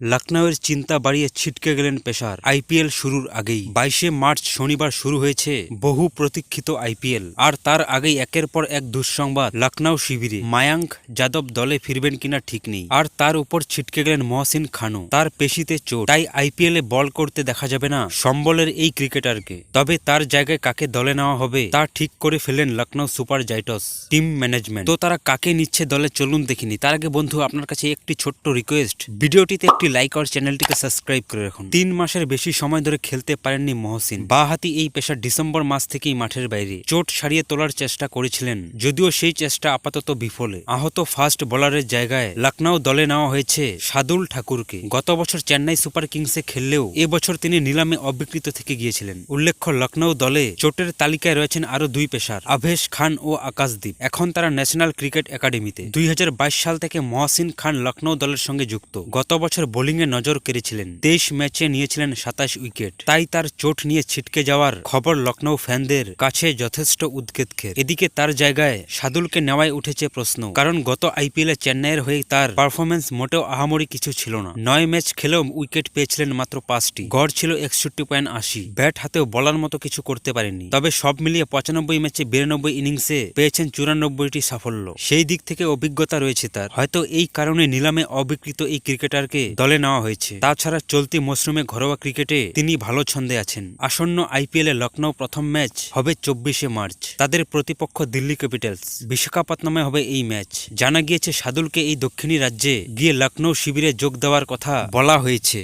লখনৌয়ের চিন্তা বাড়িয়ে ছিটকে গেলেন পেশার। আইপিএল শুরুর আগেই। বাইশে মার্চ শনিবার শুরু হয়েছে বহু প্রতীক্ষিত আইপিএল। আর তার আগেই একের পর এক দুঃসংবাদ লখনৌ শিবিরে। মায়াঙ্ক যাদব দলে ফিরবেন কিনা ঠিক নেই। আর তার উপর ছিটকে গেলেন মহসিন খানও। তার পেশিতে চোট। তাই আইপিএলে বল করতে দেখা যাবে না সম্বলের এই ক্রিকেটারকে। তবে তার জায়গায় কাকে দলে নেওয়া হবে তা ঠিক করে ফেলেন Lucknow super giants team management. তো তারা কাকে নিচ্ছে দলে চলুন দেখিনি। তার আগে বন্ধু, আপনার কাছে একটি ছোট্ট রিকোয়েস্ট। ভিডিওটিতে একটি লাইক আর চ্যানেলটিকে সাবস্ক্রাইব করে রাখুন। তিন মাসের বেশি সময় ধরে খেলতে পারেননি মহসিন। বাহাতি এই পেশা ডিসেম্বর মাস থেকেই মাঠের বাইরে। চোট সারিয়ে তোলার চেষ্টা করেছিলেন, যদিও সেই চেষ্টা আপাতত বিফলে। আহত ফাস্ট বোলারের জায়গায় লখনৌ দলে নেওয়া হয়েছে সাদুল ঠাকুরকে। গত বছর চেন্নাই সুপার কিংসে খেললেও এবছর তিনি নিলামে অবিকৃত থেকে গিয়েছিলেন। উল্লেখ্য লখনৌ দলে চোটের তালিকায় রয়েছেন আরও দুই পেশার, আভেশ খান ও আকাশদীপ। এখন তারা ন্যাশনাল ক্রিকেট একাডেমিতে। দুই হাজার বাইশ সাল থেকে মহসিন খান লখনৌ দলের সঙ্গে যুক্ত। গত বছর বোলিংয়ে নজর কেড়েছিলেন। তেইশ ম্যাচে নিয়েছিলেন সাতাশ উইকেট। তাই তার চোট নিয়ে ছিটকে যাওয়ার খবর লখনৌ ফ্যানদের কাছে যথেষ্ট উদ্বেগের। এদিকে তার জায়গায় সাদুলকে নেওয়ায় উঠেছে প্রশ্ন, কারণ গত আইপিএলে চেন্নাইয়ের হয়ে তার পারফরমেন্স মোটেও আহামরি কিছু ছিল না। নয় ম্যাচ খেলেও উইকেট পেয়েছিলেন মাত্র পাঁচটি। গড় ছিল একষট্টি পয়েন্ট আশি। ব্যাট হাতেও বলার মতো কিছু করতে পারেননি। তবে সব মিলিয়ে পঁচানব্বই ম্যাচে বিরানব্বই ইনিংসে পেয়েছেন চুরানব্বইটি সাফল্য। সেই দিক থেকে অভিজ্ঞতা রয়েছে তার। হয়তো এই কারণে নিলামে অবিকৃত এই ক্রিকেটারকে দলে নেওয়া হয়েছে। তাছাড়া চলতি মৌসুমে ঘরোয়া ক্রিকেটে তিনি ভালো ছন্দে আছেন। আসন্ন আইপিএল আইপিএলে লখনৌ প্রথম ম্যাচ হবে চব্বিশে মার্চ। তাদের প্রতিপক্ষ দিল্লি ক্যাপিটালস। বিশাখাপত্তনমে হবে এই ম্যাচ। জানা গিয়েছে, সাদুলকে এই দক্ষিণী রাজ্যে গিয়ে লখনৌ শিবিরে যোগ দেওয়ার কথা বলা হয়েছে।